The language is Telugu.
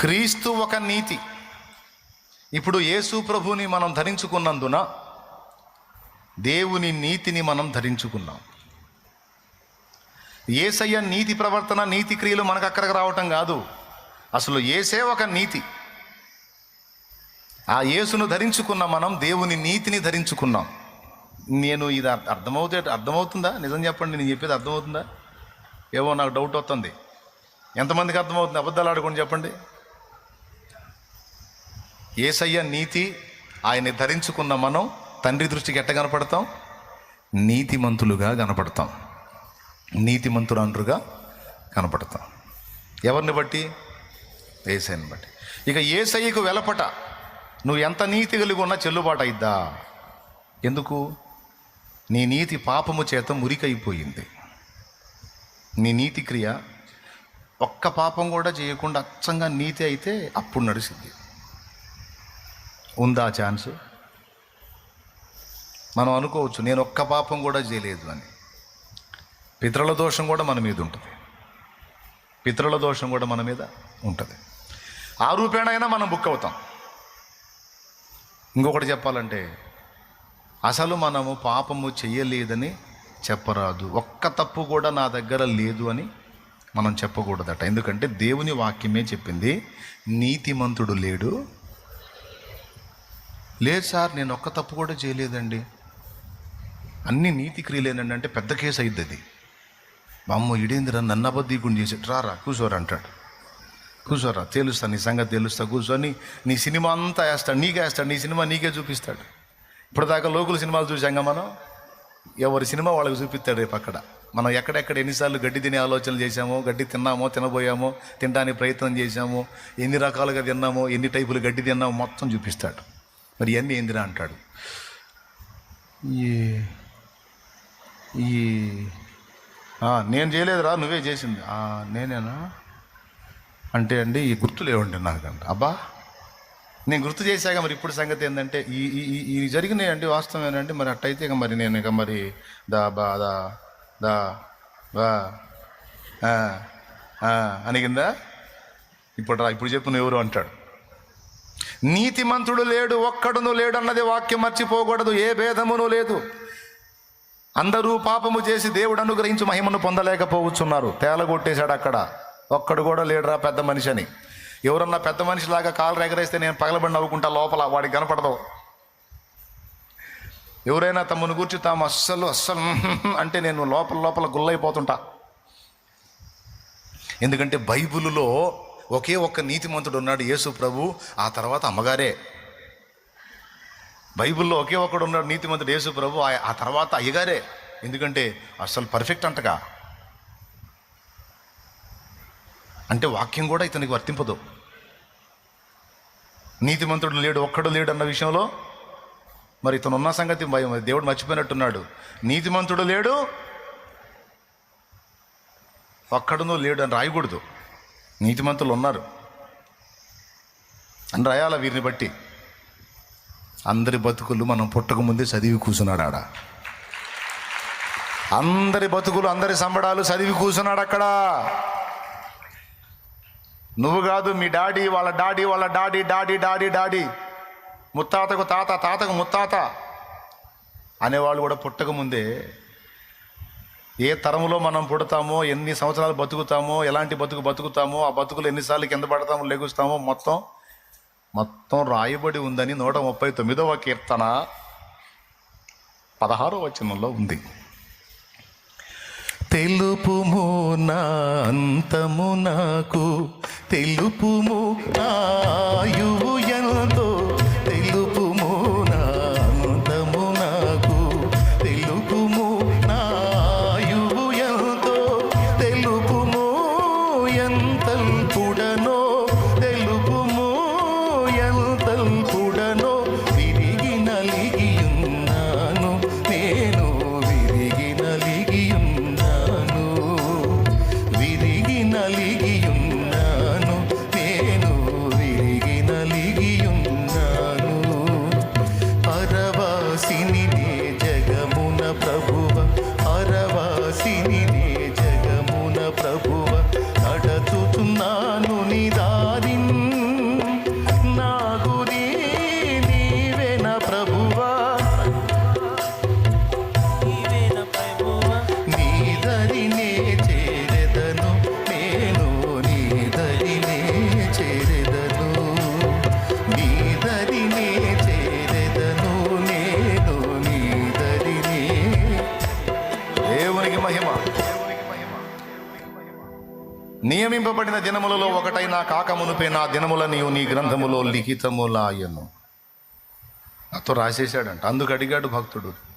క్రీస్తు ఒక నీతి. ఇప్పుడు యేసు ప్రభుని మనం ధరించుకున్నందున దేవుని నీతిని మనం ధరించుకున్నాం. ఏసయ్య నీతి ప్రవర్తన నీతి క్రియలు మనకు అక్కడికి రావటం కాదు. అసలు ఏసే ఒక నీతి. ఆ యేసును ధరించుకున్న మనం దేవుని నీతిని ధరించుకున్నాం. నేను ఇది అర్థమవుతే అర్థమవుతుందా? నిజం చెప్పండి నేను చెప్పేది అర్థమవుతుందా? ఏవో నాకు డౌట్ వస్తుంది. ఎంతమందికి అర్థమవుతుంది? అబద్ధాలు ఆడుకోండి చెప్పండి. ఏసయ్య నీతి ఆయన్ని ధరించుకున్న మనం తండ్రి దృష్టికి ఎట్ట కనపడతాం? నీతిమంతులుగా కనపడతాం. నీతిమంతురాండ్రుగా కనపడతాం. ఎవరిని బట్టి? ఏసైని బట్టి. ఇక ఏసయ్యకు వెలపట నువ్వు ఎంత నీతి కలిగి ఉన్నా చెల్లుబాటు అయిద్దా? ఎందుకు? నీ నీతి పాపము చేత మురికైపోయింది. నీ నీతి క్రియ ఒక్క పాపం కూడా చేయకుండా అచ్చంగా నీతి అయితే అప్పుడు నడిచింది ఉందా ఛాన్స్? మనం అనుకోవచ్చు నేను ఒక్క పాపం కూడా చేయలేదు అని. పితరుల దోషం కూడా మన మీద ఉంటుంది. పితరుల దోషం కూడా మన మీద ఉంటుంది. ఆ రూపేణైనా మనం బుక్ అవుతాం. ఇంకొకటి చెప్పాలంటే అసలు మనము పాపము చెయ్యలేదని చెప్పరాదు. ఒక్క తప్పు కూడా నా దగ్గర లేదు అని మనం చెప్పకూడదట. ఎందుకంటే దేవుని వాక్యమే చెప్పింది నీతిమంతుడు లేడు లేదు సార్ నేను ఒక్క తప్పు కూడా చేయలేదండి. అన్ని నీతి క్రియలేనండి అంటే పెద్ద కేసు అయింది అది. బామ్మ ఇడేందిరా నన్ను అబద్ధీకుని చేసి రారా కూర్చోరా అంటాడు. కూర్చోరా తేలుస్తా నీ సంగతి తెలుస్తా కూర్చొని నీ సినిమా అంతా వేస్తాడు నీకే వేస్తాడు నీ సినిమా నీకే చూపిస్తాడు. ఇప్పటిదాకా లోకల్ సినిమాలు చూసాంగా మనం? ఎవరి సినిమా వాళ్ళకి చూపిస్తాడు రేపు అక్కడ. మనం ఎక్కడెక్కడ ఎన్నిసార్లు గడ్డి తినే ఆలోచనలు చేశామో గడ్డి తిన్నామో తినబోయామో తినడానికి ప్రయత్నం చేశామో ఎన్ని రకాలుగా తిన్నామో ఎన్ని టైపులు గడ్డి తిన్నామో మొత్తం చూపిస్తాడు. మరి ఇవన్నీ ఏందిరా అంటాడు? ఈ ఈ నేను చేయలేదురా నువ్వే చేసింది. "ఆ, నేనేనా? అంటే అండి ఈ గుర్తు లేవండి నాకంట అబ్బా నేను గుర్తు చేశాక మరి ఇప్పుడు సంగతి ఏంటంటే ఈ ఈ జరిగినాయి అండి వాస్తవం ఏంటంటే మరి అట్టయితే ఇక మరి నేను ఇక మరి దా బా దా దా బా ఆ, ఆ, అనిగిందా? ఇప్పుడు రా ఇప్పుడు చెప్పు నువ్వు ఎవరు అంటాడు? నీతిమంతుడు లేడు ఒక్కడును లేడన్నది వాక్యం మర్చిపోకూడదు ఏ భేదమును లేదు. అందరూ పాపము చేసి దేవుడు అనుగ్రహించి మహిమను పొందలేకపోవచ్చున్నారు. తేలగొట్టేశాడు అక్కడ. ఒక్కడు కూడా లేడురా పెద్ద మనిషి అని ఎవరన్నా పెద్ద మనిషిలాగా కాలు ఎగరేస్తే నేను పగలబడి నవ్వుకుంటా లోపల వాడికి కనపడదు. ఎవరైనా తమను గురించి తాము అస్సలు అస్సలు అంటే నేను లోపల లోపల గుల్లైపోతుంటా. ఎందుకంటే బైబిలులో ఒకే ఒక్క నీతిమంతుడు ఉన్నాడు యేసు ప్రభు ఆ తర్వాత అమ్మగారే. బైబిల్లో ఒకే ఒక్కడు ఉన్నాడు నీతిమంతుడు యేసు ప్రభు ఆ- తర్వాత అయ్యగారే. ఎందుకంటే అసలు పర్ఫెక్ట్ అంటగా అంటే వాక్యం కూడా ఇతనికి వర్తింపదు. నీతిమంతుడు లేడు ఒక్కడు లేడు అన్న విషయంలో మరి ఇతను ఉన్న సంగతి భయం దేవుడు మర్చిపోయినట్టున్నాడు. నీతిమంతుడు లేడు ఒక్కడునూ లేడు అని రాయకూడదు. నీతిమంతులు ఉన్నారు అని రాయాల వీరిని బట్టి. అందరి బతుకులు మనం పుట్టక ముందే చదివి కూర్చున్నాడు ఆడ. అందరి బతుకులు అందరి సంబడాలు చదివి కూర్చున్నాడు అక్కడ. నువ్వు కాదు మీ డాడీ వాళ్ళ డాడీ వాళ్ళ డాడీ డాడీ డాడీ డాడీ. ముత్తాతకు తాత తాతకు ముత్తాత. అనేవాళ్ళు కూడా పుట్టక ముందే ఏ తరములో మనం పుడతామో ఎన్ని సంవత్సరాలు బతుకుతామో ఎలాంటి బతుకు బతుకుతామో ఆ బతుకులు ఎన్నిసార్లు కింద పడతామో లెగుస్తామో మొత్తం మొత్తం రాయబడి ఉందని నూట ముప్పై తొమ్మిదవ కీర్తన పదహారో వచనంలో ఉంది. తెలుపుము నా అంతము నాకు తెలుపుము ఎంతో నియమింపబడిన దినములలో ఒకటైన కాకమునుపే నా దినముల నీవు నీ గ్రంథములో లిఖితములాయను. నాతో రాసేశాడంట. అందుకు అడిగాడు భక్తుడు.